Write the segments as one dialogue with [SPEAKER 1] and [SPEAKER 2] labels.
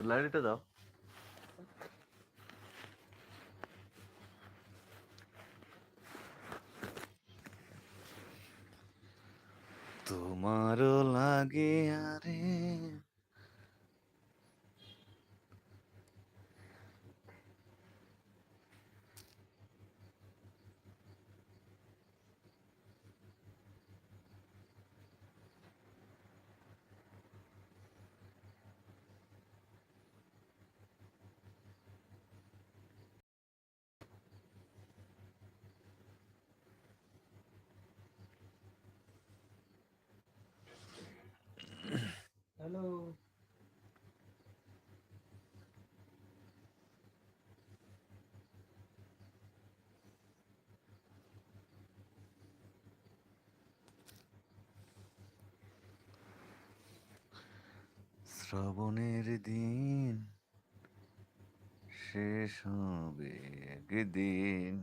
[SPEAKER 1] লাইটটা দাও। তোমারও লাগে আরে
[SPEAKER 2] হ্যালো।
[SPEAKER 1] শ্রাবণের দিন শেষ হবে একদিন।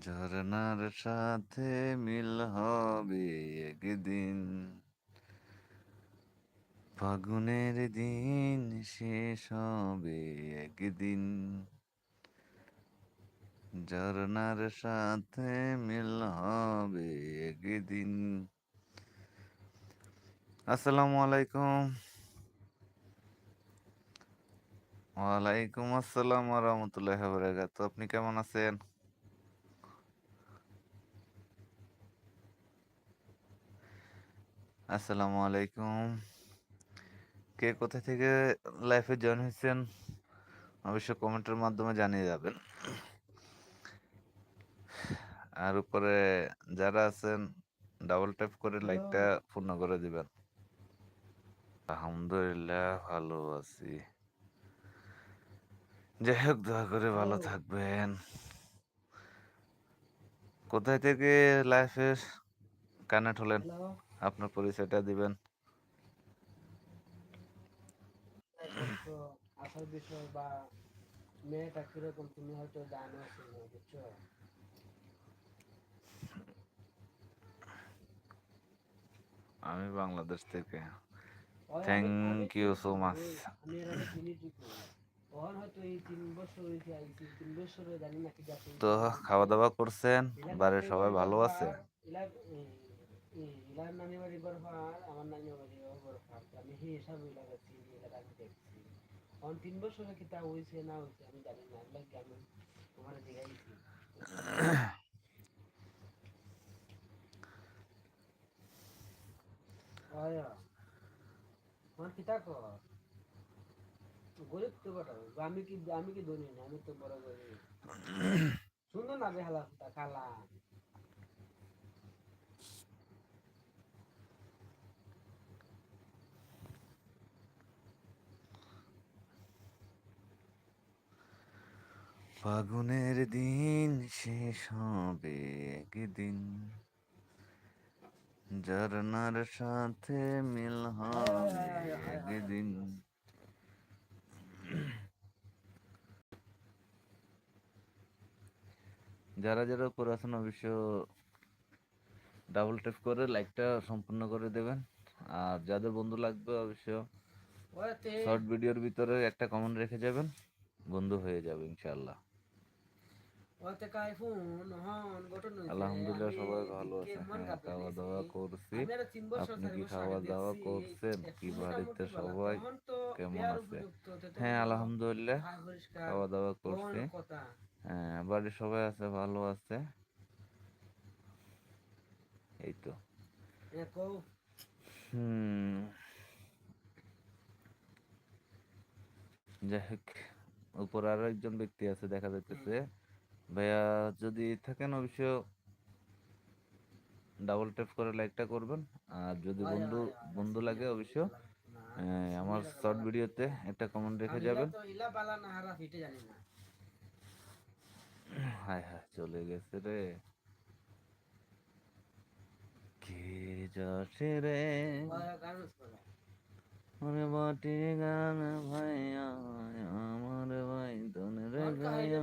[SPEAKER 1] ঝরনার সাথে মিল হবে একদিন। ফাগুনের দিন শেষ হবে একদিন। ঝরনার সাথে মিল হবে একদিন। আসসালামু আলাইকুম। ওয়ালাইকুম আসসালাম রহমতুল্লাহ বরাকাত আপনি কেমন আছেন? আসসালামু আলাইকুম। কে কোথা থেকে লাইফে জয়েন হয়েছেন অবশ্যই কমেন্টের মাধ্যমে জানিয়ে যাবেন। আর উপরে যারা আছেন ডাবল ট্যাপ করে লাইকটা পূর্ণ করে দিবেন। আলহামদুলিল্লাহ ভালো আছি। যাই হোক দোয়া করে ভালো থাকবেন। কোথায় থেকে লাইফের কানেক্ট হলেন? আপনার পরিচয়টা দিবেন
[SPEAKER 2] তো আসার বিষয় বা মেয়েটা কীরকম তুমি হয়তো জানো বুঝছ?
[SPEAKER 1] আমি বাংলাদেশ থেকে। Thank
[SPEAKER 2] আমি- আমি
[SPEAKER 1] you
[SPEAKER 2] তো। আমি
[SPEAKER 1] খাওয়া দাওয়া করছেন? বাড়ির সবাই ভালো আছে?
[SPEAKER 2] আমার নানি বাড়ি বরফার আমি হিসাব ইলা অন তিন বছর কি তা হয়েছে, না হয়েছে, আমি জানি না লাগে আমি তোমার আয়া আমার আমি কি আমি কি ধনী না, আমি তো বড় গরিব। সুন্দর না বেহালা খালা
[SPEAKER 1] ফাগুনের দিন শেষ হবে একদিন। ঝরনার সাথে মিল হবে একদিন। যারা যারা উপর আছেন অবশ্য ডাবল ট্যাপ করে লাইকটা সম্পূর্ণ করে দেবেন। আর যাদের বন্ধু লাগবে অবশ্য শর্ট ভিডিওর ভিতরে একটা কমেন্ট রেখে যাবেন বন্ধু হয়ে যাবে ইনশাআল্লাহ। আলহামদুলিল্লাহ সবাই ভালো আছে হ্যাঁ খাওয়া দাওয়া করছি। আপনি কি খাওয়া দাওয়া করছেন? কি বাড়িতে সবাই কেমন আছে? হ্যাঁ আলহামদুলিল্লাহ।
[SPEAKER 2] খাওয়া
[SPEAKER 1] দাওয়া করছি। হ্যাঁ বাড়ির সবাই আছে ভালো আছে। এই তো। হুম। যাই হোক উপর আরও একজন ব্যক্তি আছে দেখা যাইতেছে। ভাইয়া যদি থাকেন অবশ্য ডাবল ট্যাপ করে লাইকটা করবেন। আর যদি বন্ধু বন্ধু লাগে অবশ্য আমার শর্ট। ভিডিওতে একটা কমেন্ট রেখে যাবেন। হায় হায় চলে গেছে রে। কে যাচ্ছে রে? ওরে বাটি গান ভাইয়া আমার ভাই ধনের গায়া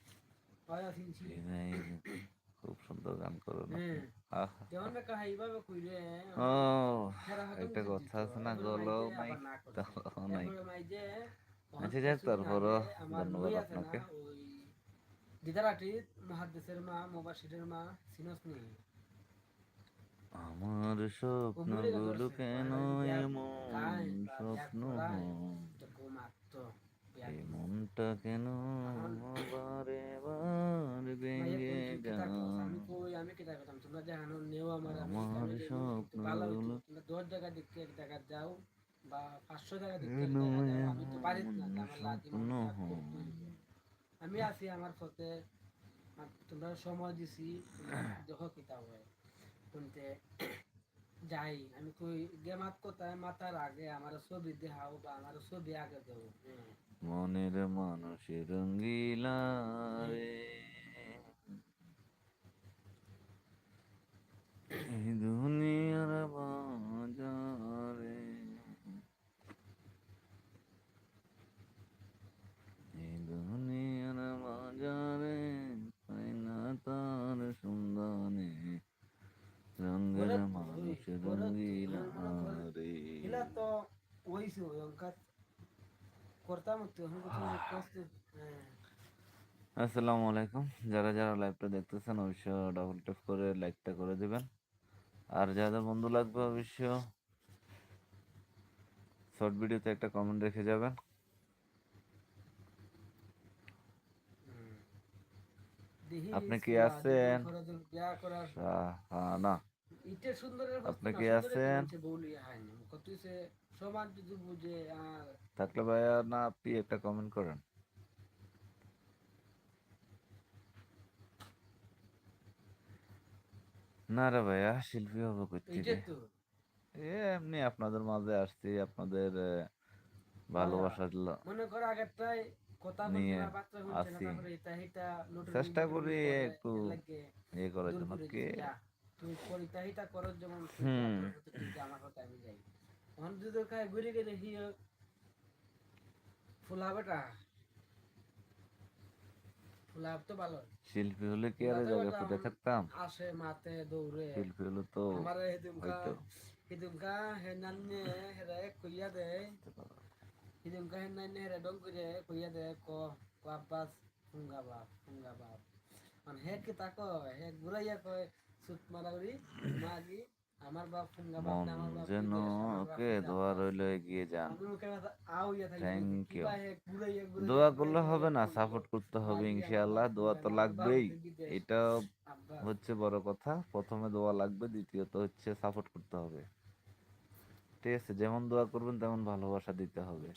[SPEAKER 1] খুব সুন্দর গান করো না।
[SPEAKER 2] হ্যাঁ।
[SPEAKER 1] ও একটা কথা
[SPEAKER 2] দিত।
[SPEAKER 1] আছে না গলো নাই। তাও নাই আচ্ছা যাক
[SPEAKER 2] আমার
[SPEAKER 1] ধন্যবাদ আপনাকে।
[SPEAKER 2] ওই দিদারাটির মহাদ্দেশের মা মোবাশিরের মা
[SPEAKER 1] আমার স্বপ্নগুলো কেন এমন স্বপ্ন মনটা কেন বারে বার ভেঙে
[SPEAKER 2] আমার।
[SPEAKER 1] স্বপ্নগুলো
[SPEAKER 2] দশ এক বা পাঁচশো আমি তো পারি না আছি আমার পথে। তোমরা সময় দিছি দেখো কিতা হয়। শুনতে যাই আমি কই গেমাত কোথায়? মাথার আগে আমার ছবি দেখাও বা আমার ছবি আগে দেবো হ্যাঁ।
[SPEAKER 1] মনের মানুষের রঙ্গিলা রে দুনিয়ার বাজারে দুনিয়ার বাজারে পাই না তার সন্ধানে রঙের মানুষের
[SPEAKER 2] ওই- তো-
[SPEAKER 1] রঙ্গিলা
[SPEAKER 2] ওরা-
[SPEAKER 1] রে
[SPEAKER 2] তো হইছে অঙ্কার করতাম তো এখন কিছু কষ্ট হ্যাঁ
[SPEAKER 1] আসসালামু আলাইকুম। যারা যারা লাইভটা দেখতেছেন অবশ্য ডাবল ট্যাপ করে লাইকটা করে দিবেন। আর যাদের বন্ধু লাগবে অবশ্য শর্ট ভিডিওতে একটা কমেন্ট রেখে যাবেন। আপনি কি আছেন?
[SPEAKER 2] সুন্দরের
[SPEAKER 1] আপনি কি আছেন?
[SPEAKER 2] সমান বুঝে আর
[SPEAKER 1] থাকলে ভাইয়া না আপনি একটা কমেন্ট করেন। না রে ভাইয়া শিল্পী হব এ এমনি আপনাদের মাঝে আসছি আপনাদের ভালোবাসা
[SPEAKER 2] মনে করো আগেরটাই কথা
[SPEAKER 1] নিয়ে চেষ্টা করি একটু ইয়ে করার জন্য। কে।
[SPEAKER 2] করিতা হিতা যেমন আমার কথা আমি যাই। এখন যদি তোর ঘুরে গেলে হি ফুলা ফুলাব তো ভালো
[SPEAKER 1] শিল্পী হলে কি আর জায়গা
[SPEAKER 2] বেটা
[SPEAKER 1] ফুটে
[SPEAKER 2] আসে মাতে দৌড়ে
[SPEAKER 1] শিল্পী হলে তো
[SPEAKER 2] আমার হিদুমকা হিদুমকা হেনান্নে হেরে কইয়া দে হিদুমকা হেনান্নে হেরে ডং করে কইয়া দে ক ক আব্বাস ফুঙ্গা বাপ ফুঙ্গা বাপ মানে হে কি তাক হে ঘুরাইয়া কয় সুত মারা করি মাগি
[SPEAKER 1] যেন
[SPEAKER 2] বিদেশ, আমার বাপ
[SPEAKER 1] কে
[SPEAKER 2] হচ্ছে
[SPEAKER 1] দোয়া রইল এগিয়ে যান।
[SPEAKER 2] কথা আও ইয়া
[SPEAKER 1] দোয়া করলে হবে না সাপোর্ট করতে হবে ইনশাআল্লাহ দোয়া তো লাগবেই। এটা হচ্ছে বড় কথা প্রথমে দোয়া লাগবে দ্বিতীয়ত হচ্ছে সাপোর্ট করতে হবে। ঠিক আছে যেমন দোয়া করবেন তেমন ভালোবাসা দিতে হবে।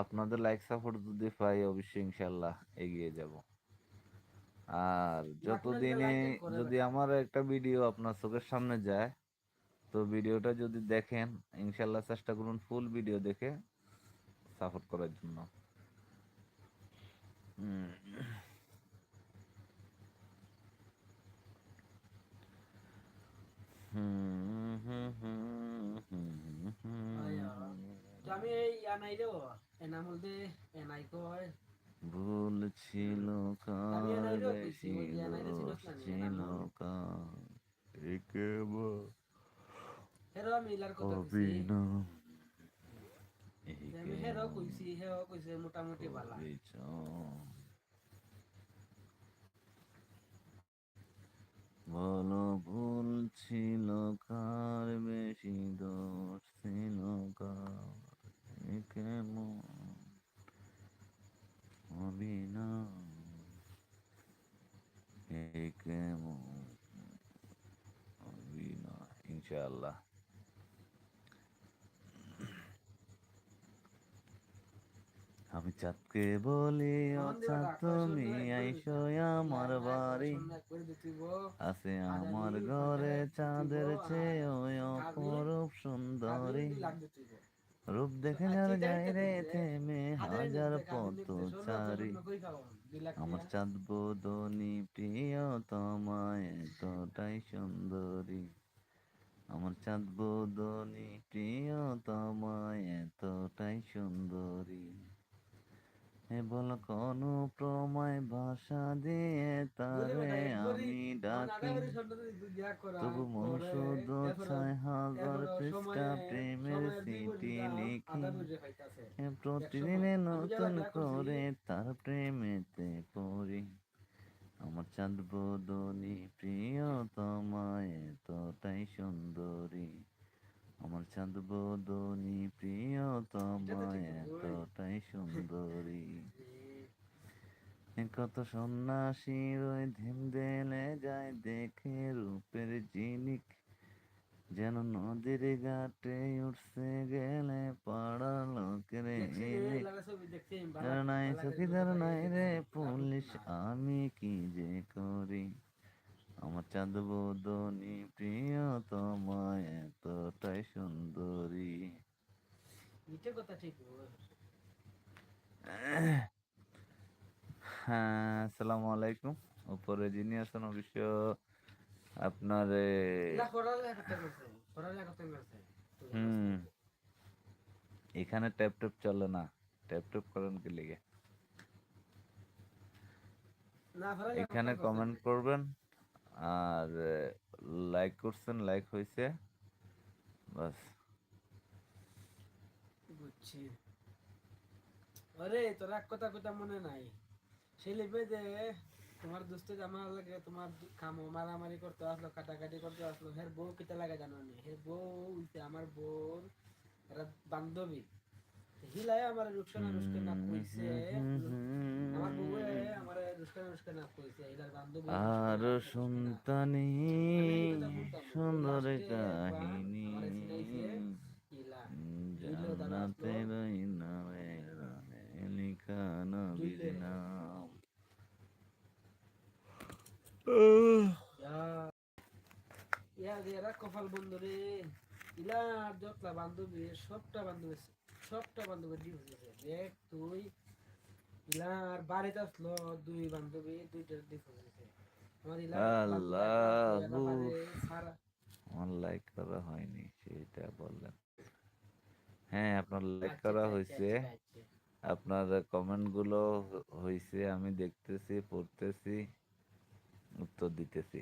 [SPEAKER 1] আপনাদের লাইক সাপোর্ট যদি পাই অবশ্যই ইনশাল্লাহ এগিয়ে যাব। আর যতদিনে যদি আমার একটা ভিডিও আপনার চোখের সামনে যায় তো ভিডিওটা যদি দেখেন ইনশাল্লাহ চেষ্টা করুন ফুল ভিডিও দেখে সাপোর্ট করার জন্য।
[SPEAKER 2] আমি এই আনাই দেব এনামুল দে এনাই কয়
[SPEAKER 1] ভুল ছিল ছিল
[SPEAKER 2] মোটামুটি বালা।
[SPEAKER 1] বলো ভুল ছিল কার বেশি দোষ ছিল কার কেমন কেমন ইনশাআল্লাহ আমি চাঁদকে বলি তুমি আইসো আমার
[SPEAKER 2] না, না,
[SPEAKER 1] বাড়ি। আছে আমার ঘরে চাঁদের চেয়ে ওই অপরূপ সুন্দরী। রূপ দেখে
[SPEAKER 2] আচ্ছা,
[SPEAKER 1] যার যায় রে। থেমে হাজার
[SPEAKER 2] পত
[SPEAKER 1] পথ চারি। আমার চাঁদ বোধনি প্রিয় তোমায় এতটাই সুন্দরী। আমার চাঁদ বোধনি প্রিয় তোমায় এতটাই সুন্দরী। এ বল কোন প্রমায় ভাষা দিয়ে তারে আমি ডাকি। তবু মন
[SPEAKER 2] এরপরে-
[SPEAKER 1] ছয় হাজার পৃষ্ঠা প্রেমের
[SPEAKER 2] বিপরীতে
[SPEAKER 1] লিখি। প্রতিদিনে নতুন করে তার প্রেমেতে পড়ি। আমার চাঁদ বদনি প্রিয় তোমায় এতটাই সুন্দরী। আমার চাঁদ বদনি প্রিয় তোমায় এতটাই সুন্দরী। কত সন্ন্যাসীর ওই ধিম দেলে যায় দেখে রূপের জিনিক। যেন নদীর ঘাটে উঠছে গেলে পাড়া লোকের নাই
[SPEAKER 2] বালা
[SPEAKER 1] সখী
[SPEAKER 2] করে
[SPEAKER 1] নাই রে পুলিশ আমি কি যে করি? আমার চাঁদ বদনি প্রিয় তোমায় এতটাই সুন্দরী।
[SPEAKER 2] মিথ্যে কথা ঠিক
[SPEAKER 1] হ্যাঁ আসসালামু আলাইকুম। উপরে যিনি আছেন অবশ্য আপনার। হুম এখানে ট্যাপ ট্যাপ চলে না ট্যাপ ট্যাপ করেন কি লিগে? এখানে কমেন্ট করবেন। আর লাইক করছেন লাইক হয়েছে বাস।
[SPEAKER 2] বুঝছি। আরে, তোর এক কথা কথা মনে নাই। সে লিখবে যে, তোমার দোস্ত আমার লাগে, তোমার কামো মারামারি করতে আসলো, কাটাকাটি করতে আসলো, হের বউ কিতা লাগে জানো নি? হের বউ আমার এরা বান্ধবী। হিলাই আমার না কইছে। রুস্কানা রুস্কে না কইছে বান্ধবী
[SPEAKER 1] আর সন্তানি সুন্দর কাহিনী। রইনারে লিখা নবীর নাম
[SPEAKER 2] ইয়া কপাল বন্ধু রে। ইলা আর যতলা বান্ধবী সবটা বান্ধবী সবটা বান্ধবী হয়েছে দেখ তুই ইলা আর বাড়িতে আসলো দুই বান্ধবী দুইটার হয়েছে আমার
[SPEAKER 1] আল্লাহু। করা হয়নি সেটা বললেন। হ্যাঁ আপনার লাইক
[SPEAKER 2] আচ্ছা,
[SPEAKER 1] করা
[SPEAKER 2] আচ্ছা,
[SPEAKER 1] হয়েছে।
[SPEAKER 2] আচ্ছা, আচ্ছা।
[SPEAKER 1] আপনার কমেন্টগুলো হয়েছে আমি দেখতেছি পড়তেছি উত্তর দিতেছি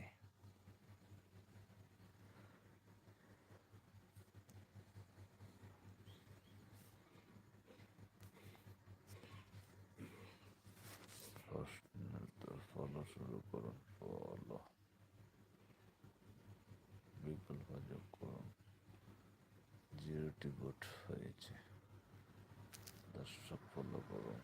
[SPEAKER 1] প্রশ্নের তো ফলো শুরু ও আল্লাহ বিকল্প যোগ করুন। জিরোটি ভোট হয়েছে। দর্শক ফলো করুন।